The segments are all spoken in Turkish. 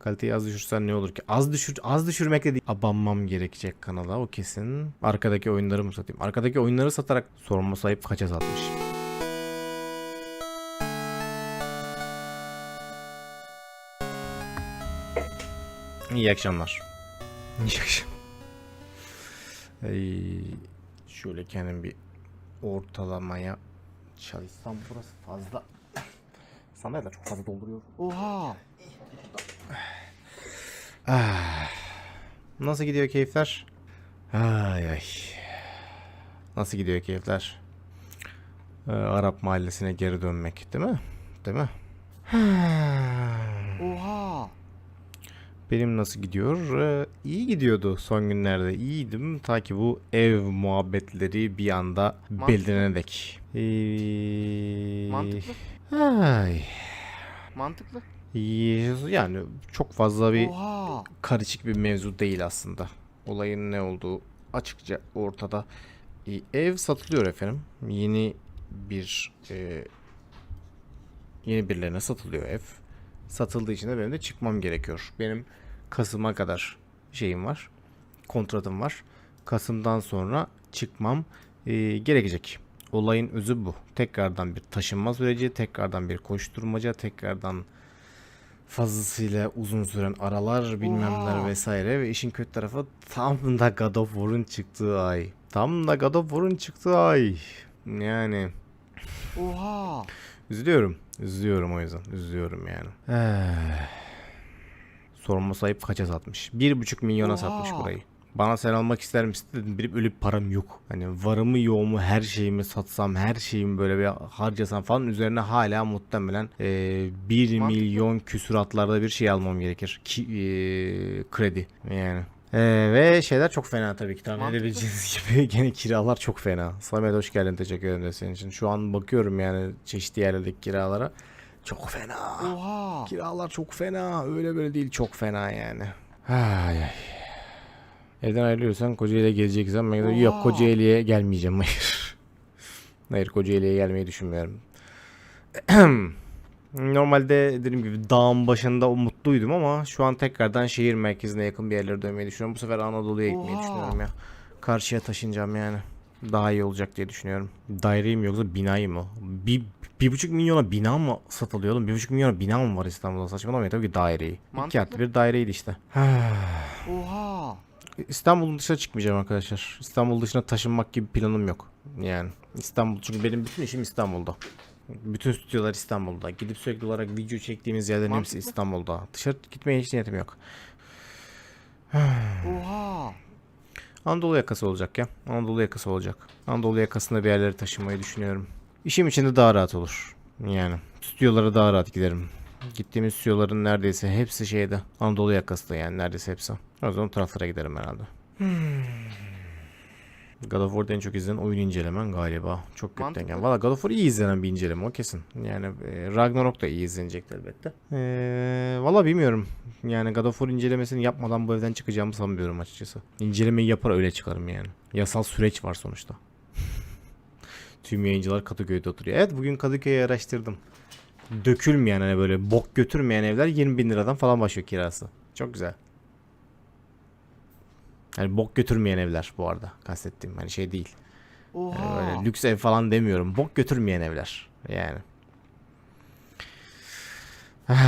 Kaliteyi az düşürsen ne olur ki? Az düşür az düşürmek de değil. Abanmam gerekecek kanala o kesin. Arkadaki oyunları mı satayım? Arkadaki oyunları satarak sorma sahip kaça satmış? İyi akşamlar. İyi akşamlar. Şöyle kendim bir ortalamaya çalışsam burası fazla. Sandalyeler çok fazla dolduruyor. Oha. Nasıl gidiyor keyifler? Ay ay. Nasıl gidiyor keyifler? Ee, Arap mahallesine geri dönmek değil mi? Değil mi? Oha. Benim nasıl gidiyor? Ee, iyi gidiyordu son günlerde. İyiydim. Ta ki bu ev muhabbetleri bir anda Mantıklı. belirlene dek. Ee, Mantıklı. Ay. Mantıklı. Yani çok fazla bir Oha. karışık bir mevzu değil aslında. Olayın ne olduğu açıkça ortada. E, Ev satılıyor efendim. Yeni bir e, yeni birilerine satılıyor ev. Satıldığı için de benim de çıkmam gerekiyor. Benim Kasım'a kadar şeyim var. Kontratım var. Kasım'dan sonra çıkmam e, gerekecek. Olayın özü bu. Tekrardan bir taşınma süreci, tekrardan bir koşturmaca, tekrardan fazlasıyla uzun süren aralar bilmemler vesaire ve işin kötü tarafı tam da God of War'un çıktığı ay. Tam da God of War'un çıktığı ay. Yani Oha. üzülüyorum. Üzülüyorum o yüzden. Üzülüyorum yani. Eh. Sorma sahip kaça satmış? Bir buçuk milyona Oha. satmış burayı. Bana sen almak ister misin dedim. Bir ölüp param yok. Hani varımı yoğumu her şeyimi satsam her şeyimi böyle bir harcasam falan üzerine hala muhtemelen eee 1 Mantıklı. milyon küsuratlarda bir şey almam gerekir. Ki, eee, kredi yani. Eee, ve şeyler çok fena tabii ki tahmin edebileceğiniz gibi gene kiralar çok fena. Samet hoş geldin teşekkür ederim de senin için. Şu an bakıyorum yani çeşitli yerlerdeki kiralara. Çok fena. Oha. Kiralar çok fena. Öyle böyle değil çok fena yani. Ay ay. Evden ayrılıyorsan Kocaeli'ye geleceksen ben de yok. Kocaeli'ye gelmeyeceğim hayır. hayır Kocaeli'ye gelmeyi düşünmüyorum. Normalde dediğim gibi dağın başında umutluydum ama şu an tekrardan şehir merkezine yakın bir yerlere dönmeyi düşünüyorum. Bu sefer Anadolu'ya gitmeyi düşünüyorum ya. Karşıya taşınacağım yani. Daha iyi olacak diye düşünüyorum. Daireyi mi yoksa binayı mı? Bir, bir buçuk milyona bina mı satılıyor oğlum? Bir buçuk milyona bina mı var İstanbul'da? Saçmalamayın tabii ki daireyi. İki Mantıklı. artı bir daireydi işte. Oha. İstanbul'un dışına çıkmayacağım arkadaşlar. İstanbul dışına taşınmak gibi planım yok. Yani İstanbul çünkü benim bütün işim İstanbul'da. Bütün stüdyolar İstanbul'da. Gidip sürekli olarak video çektiğimiz yerlerin hepsi. İstanbul'da. Dışarı gitmeye hiç niyetim yok. Oha. Anadolu yakası olacak ya. Anadolu yakası olacak. Anadolu yakasında bir yerlere taşınmayı düşünüyorum. İşim için de daha rahat olur. Yani stüdyolara daha rahat giderim. Gittiğimiz stüdyoların neredeyse hepsi şeyde. Anadolu yakasında yani neredeyse hepsi. O zaman taraflara giderim herhalde. God of War'da en çok izlenen oyun incelemen galiba. Çok kötü geldi. Valla God of War iyi izlenen bir inceleme o kesin. Yani e, Ragnarok da iyi izlenecek elbette. E, Valla bilmiyorum. Yani God of War incelemesini yapmadan bu evden çıkacağımı sanmıyorum açıkçası. İncelemeyi yapar öyle çıkarım yani. Yasal süreç var sonuçta. Tüm yayıncılar Kadıköy'de oturuyor. Evet bugün Kadıköy'ü araştırdım. Dökülmeyen hani böyle bok götürmeyen evler 20 bin liradan falan başlıyor kirası. Çok güzel. Yani bok götürmeyen evler bu arada kastettiğim hani şey değil. Yani Oha. böyle lüks ev falan demiyorum. Bok götürmeyen evler. Yani.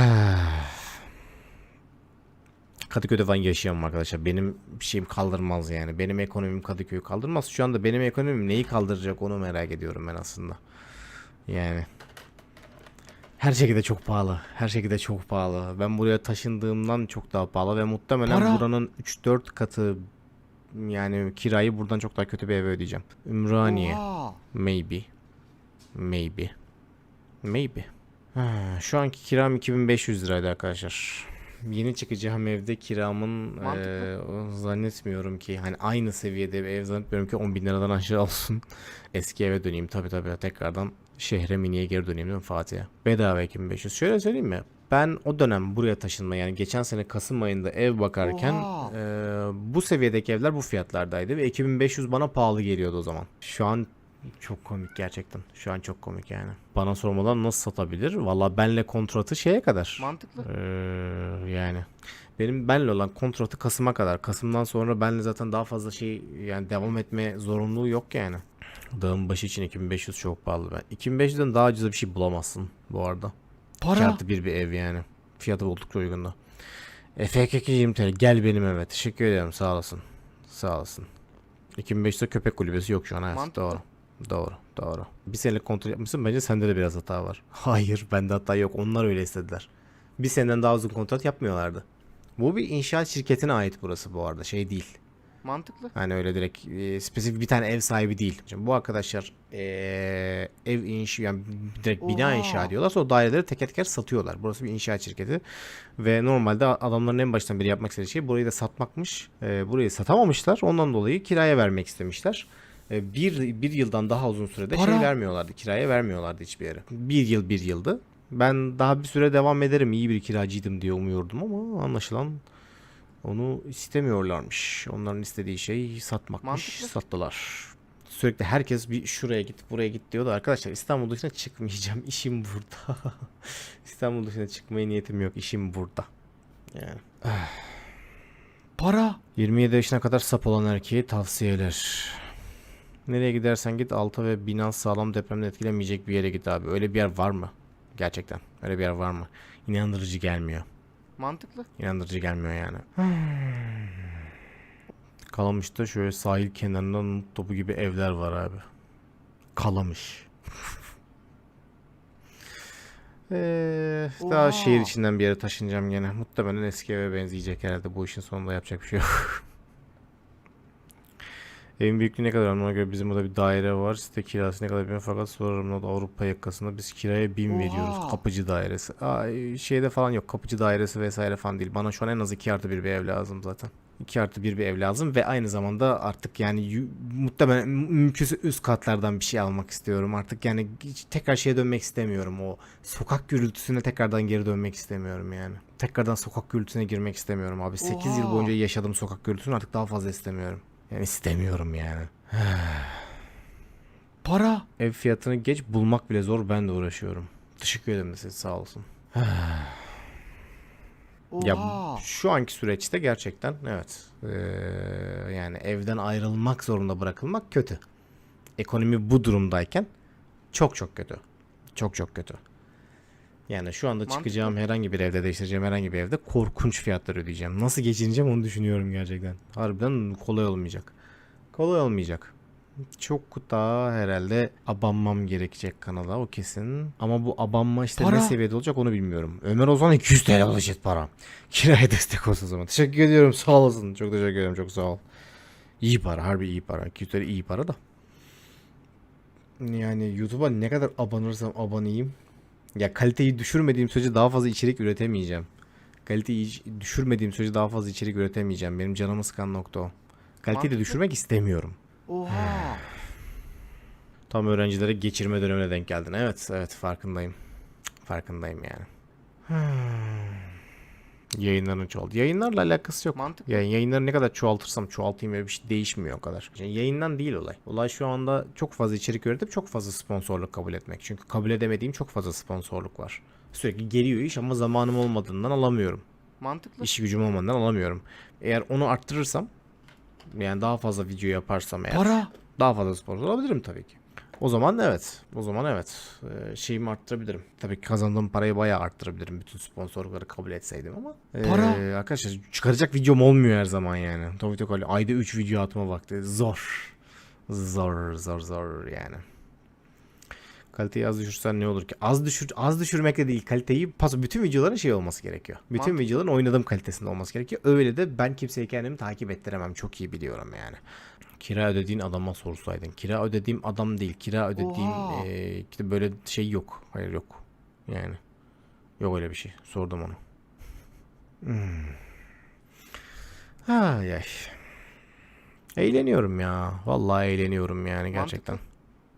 Kadıköy'de falan yaşayamam arkadaşlar. Benim bir şeyim kaldırmaz yani. Benim ekonomim Kadıköy'ü kaldırmaz. Şu anda benim ekonomim neyi kaldıracak onu merak ediyorum ben aslında. Yani. Her şekilde çok pahalı. Her şekilde çok pahalı. Ben buraya taşındığımdan çok daha pahalı ve muhtemelen Para. buranın 3-4 katı yani kirayı buradan çok daha kötü bir eve ödeyeceğim. Ümraniye. Oha. Maybe. Maybe. Maybe. Ha, şu anki kiram 2500 liraydı arkadaşlar. Yeni çıkacağım evde kiramın o zannetmiyorum ki hani aynı seviyede bir ev zannetmiyorum ki 10 bin liradan aşağı olsun. Eski eve döneyim tabi tabi tekrardan şehre miniye geri döneyim değil mi Fatih'e? Bedava 2500. Şöyle söyleyeyim mi? Ben o dönem buraya taşınma yani geçen sene Kasım ayında ev bakarken eee, bu seviyedeki evler bu fiyatlardaydı ve 2500 bana pahalı geliyordu o zaman. Şu an Çok komik gerçekten. Şu an çok komik yani. Bana sormadan nasıl satabilir? Valla benle kontratı şeye kadar. Mantıklı. Ee, yani benim benle olan kontratı Kasım'a kadar. Kasım'dan sonra benle zaten daha fazla şey yani devam etme zorunluluğu yok yani. Dağın başı için 2500 çok pahalı ben. 2500'den daha ucuza bir şey bulamazsın bu arada. Para. İki artı bir bir ev yani. Fiyatı oldukça uygundu. FKK 20 TL gel benim eve. Teşekkür ederim sağ olasın. Sağ olasın. 2500'de köpek kulübesi yok şu an. Evet, Mantıklı. doğru. Doğru. Doğru. Bir senelik kontrol yapmışsın. Bence sende de biraz hata var. Hayır bende hata yok. Onlar öyle istediler. Bir seneden daha uzun kontrat yapmıyorlardı. Bu bir inşaat şirketine ait burası bu arada. Şey değil. Mantıklı. Hani öyle direkt e, spesifik bir tane ev sahibi değil. Şimdi bu arkadaşlar e, ev inşa yani direkt bina Oha. inşa ediyorlar. Sonra daireleri teker teker satıyorlar. Burası bir inşaat şirketi. Ve normalde adamların en baştan beri yapmak istediği şey burayı da satmakmış. E, burayı satamamışlar. Ondan dolayı kiraya vermek istemişler. E, bir, bir yıldan daha uzun sürede şey Para. vermiyorlardı. Kiraya vermiyorlardı hiçbir yere. Bir yıl bir yıldı. Ben daha bir süre devam ederim. iyi bir kiracıydım diye umuyordum ama anlaşılan onu istemiyorlarmış. Onların istediği şey satmakmış. Mantıklı. Sattılar. Sürekli herkes bir şuraya git buraya git diyordu. Arkadaşlar İstanbul dışına çıkmayacağım. İşim burada. İstanbul dışına çıkmaya niyetim yok. İşim burada. Yani. Para. 27 yaşına kadar sap olan erkeğe tavsiyeler. Nereye gidersen git altı ve bina sağlam depremden etkilemeyecek bir yere git abi. Öyle bir yer var mı? Gerçekten. Öyle bir yer var mı? İnandırıcı gelmiyor. Mantıklı. İnandırıcı gelmiyor yani. Kalamış'ta şöyle sahil kenarında nut topu gibi evler var abi. Kalamış. Eee daha Oha. şehir içinden bir yere taşınacağım gene. Muhtemelen eski eve benzeyecek herhalde. Bu işin sonunda yapacak bir şey yok. Evin büyüklüğü ne kadar ona göre bizim burada bir daire var. Site kirası ne kadar bilmiyorum fakat sorarım da Avrupa yakasında biz kiraya bin Oha. veriyoruz. Kapıcı dairesi. Aa, şeyde falan yok. Kapıcı dairesi vesaire falan değil. Bana şu an en az 2 artı bir bir ev lazım zaten. 2 artı bir bir ev lazım ve aynı zamanda artık yani muhtemelen mümkünse üst katlardan bir şey almak istiyorum. Artık yani tekrar şeye dönmek istemiyorum. O sokak gürültüsüne tekrardan geri dönmek istemiyorum yani. Tekrardan sokak gürültüsüne girmek istemiyorum abi. 8 yıl Oha. boyunca yaşadığım sokak gürültüsünü artık daha fazla istemiyorum. Yani istemiyorum yani. Para. Ev fiyatını geç bulmak bile zor ben de uğraşıyorum. Teşekkür ederim de size sağ olsun. Ya şu anki süreçte gerçekten evet. Ee, yani evden ayrılmak zorunda bırakılmak kötü. Ekonomi bu durumdayken çok çok kötü. Çok çok kötü. Yani şu anda Mantıklı. çıkacağım herhangi bir evde değiştireceğim herhangi bir evde korkunç fiyatlar ödeyeceğim. Nasıl geçineceğim onu düşünüyorum gerçekten. Harbiden kolay olmayacak. Kolay olmayacak. Çok daha herhalde abanmam gerekecek kanala o kesin. Ama bu abanma işte Para. ne seviyede olacak onu bilmiyorum. Ömer Ozan 200 TL alacak para. Kiraya destek olsun o zaman. Teşekkür ediyorum sağ olasın. Çok teşekkür ederim çok sağ ol. İyi para harbi iyi para. 200 TL iyi para da. Yani YouTube'a ne kadar abanırsam abanayım. Ya kaliteyi düşürmediğim sürece daha fazla içerik üretemeyeceğim. Kaliteyi düşürmediğim sürece daha fazla içerik üretemeyeceğim. Benim canımı sıkan nokta o. Kaliteyi de düşürmek istemiyorum. Oha. Tam öğrencilere geçirme dönemine denk geldin. Evet, evet farkındayım. Farkındayım yani. Yayınların çoğaldı. Yayınlarla alakası yok. Mantıklı. Yani yayınları ne kadar çoğaltırsam çoğaltayım ve bir şey değişmiyor o kadar. Yani yayından değil olay. Olay şu anda çok fazla içerik üretip çok fazla sponsorluk kabul etmek. Çünkü kabul edemediğim çok fazla sponsorluk var. Sürekli geliyor iş ama zamanım olmadığından alamıyorum. Mantıklı. İşi gücüm olmadığından alamıyorum. Eğer onu arttırırsam yani daha fazla video yaparsam eğer Para. daha fazla sponsor olabilirim tabii ki. O zaman evet. O zaman evet. Ee, şeyimi arttırabilirim. Tabii ki kazandığım parayı bayağı arttırabilirim. Bütün sponsorlukları kabul etseydim ama. ee, Para. Arkadaşlar çıkaracak videom olmuyor her zaman yani. Tabii ki öyle. Ayda 3 video atma vakti. Zor. Zor zor zor yani. Kaliteyi az düşürsen ne olur ki? Az düşür az düşürmekle değil kaliteyi pas bütün videoların şey olması gerekiyor. Bütün Mantıklı. videoların oynadığım kalitesinde olması gerekiyor. Öyle de ben kimseyi kendimi takip ettiremem. Çok iyi biliyorum yani. Kira ödediğin adama sorsaydın. Kira ödediğim adam değil. Kira ödediğim Oha. eee, işte böyle şey yok. Hayır yok. Yani. Yok öyle bir şey. Sordum onu. Hmm. Ay ay. Eğleniyorum ya. Vallahi eğleniyorum yani gerçekten.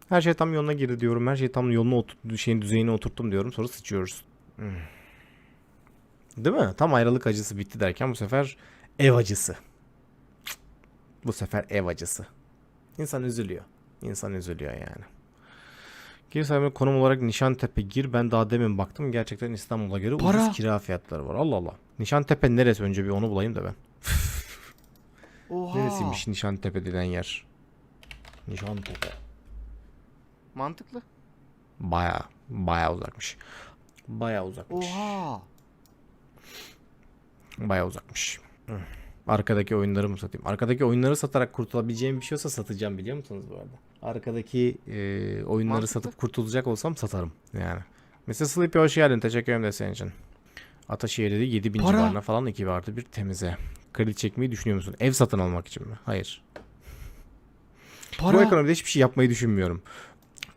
Her şey tam yoluna girdi diyorum. Her şey tam yoluna oturttu, şeyin düzeyine oturttum diyorum. Sonra sıçıyoruz. Hmm. Değil mi? Tam ayrılık acısı bitti derken bu sefer ev acısı. Bu sefer ev acısı. İnsan üzülüyor. İnsan üzülüyor yani. Gir sahibi konum olarak Nişantepe gir. Ben daha demin baktım. Gerçekten İstanbul'a göre Para. ucuz kira fiyatları var. Allah Allah. Nişantepe neresi önce bir onu bulayım da ben. Oha. Neresiymiş Nişantepe denen yer? Nişantepe. Mantıklı. Baya baya uzakmış. Baya uzakmış. Oha. Baya uzakmış. Hı. Arkadaki oyunları mı satayım? Arkadaki oyunları satarak kurtulabileceğim bir şey olsa satacağım biliyor musunuz bu arada? Arkadaki e, oyunları Mantıklı. satıp kurtulacak olsam satarım yani. Mesela Sleepy hoş geldin. Teşekkür ederim de senin için. Ataşehir'de de 7000 Para. civarına falan 2 artı bir temize. Kredi çekmeyi düşünüyor musun? Ev satın almak için mi? Hayır. Bu Para. ekonomide hiçbir şey yapmayı düşünmüyorum.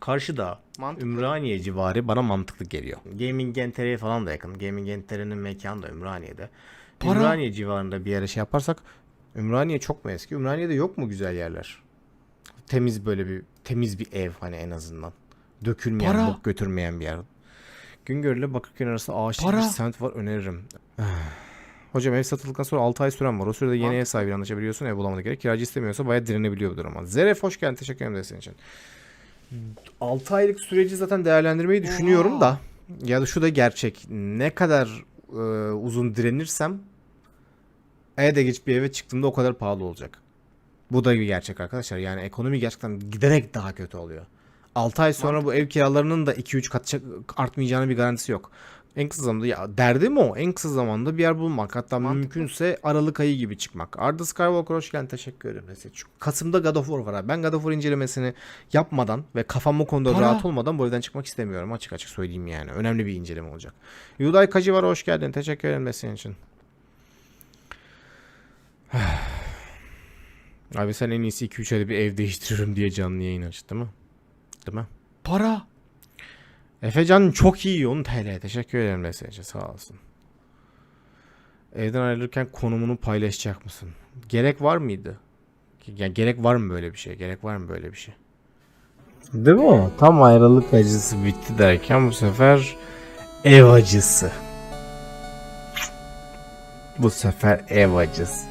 Karşıda Mantıklı. Ümraniye civarı bana mantıklı geliyor. Gaming Enter'e falan da yakın. Gaming Enter'in mekanı da Ümraniye'de. Para. Ümraniye civarında bir yere şey yaparsak Ümraniye çok mu eski? Ümraniye'de yok mu güzel yerler? Temiz böyle bir temiz bir ev hani en azından. Dökülmeyen, Para. bok götürmeyen bir yer. Güngör ile Bakırköy arasında ağaçlı bir semt var öneririm. Hocam ev satıldıktan sonra 6 ay süren var. O sürede yeni ev Mantıklı. sahibiyle anlaşabiliyorsun. Ev bulamadık gerek. Kiracı istemiyorsa bayağı direnebiliyor bu duruma. Zeref hoş geldin. Teşekkür ederim senin için. 6 aylık süreci zaten değerlendirmeyi düşünüyorum Oha. da. Ya da şu da gerçek. Ne kadar e, uzun direnirsem E'de geç bir eve çıktığımda o kadar pahalı olacak. Bu da bir gerçek arkadaşlar. Yani ekonomi gerçekten giderek daha kötü oluyor. 6 ay sonra bu ev kiralarının da 2-3 kat artmayacağının bir garantisi yok. En kısa zamanda ya derdim o. En kısa zamanda bir yer bulmak. Hatta Mantıklı. mümkünse Aralık ayı gibi çıkmak. Arda Skywalker hoş geldin. Teşekkür ederim. Çünkü Kasım'da God of War var abi. Ben God of War incelemesini yapmadan ve kafam o konuda Para. rahat olmadan bu evden çıkmak istemiyorum. Açık açık söyleyeyim yani. Önemli bir inceleme olacak. Yuday Kacı var. Hoş geldin. Teşekkür ederim de senin için. Abi sen en iyisi 2-3 ayda bir ev değiştiririm diye canlı yayın aç değil mi? Değil mi? Para. Efecan çok iyi 10 TL. Teşekkür ederim mesajı sağ olsun. Evden ayrılırken konumunu paylaşacak mısın? Gerek var mıydı? Yani gerek var mı böyle bir şey? Gerek var mı böyle bir şey? Değil mi? Tam ayrılık acısı bitti derken bu sefer ev acısı. Bu sefer ev acısı.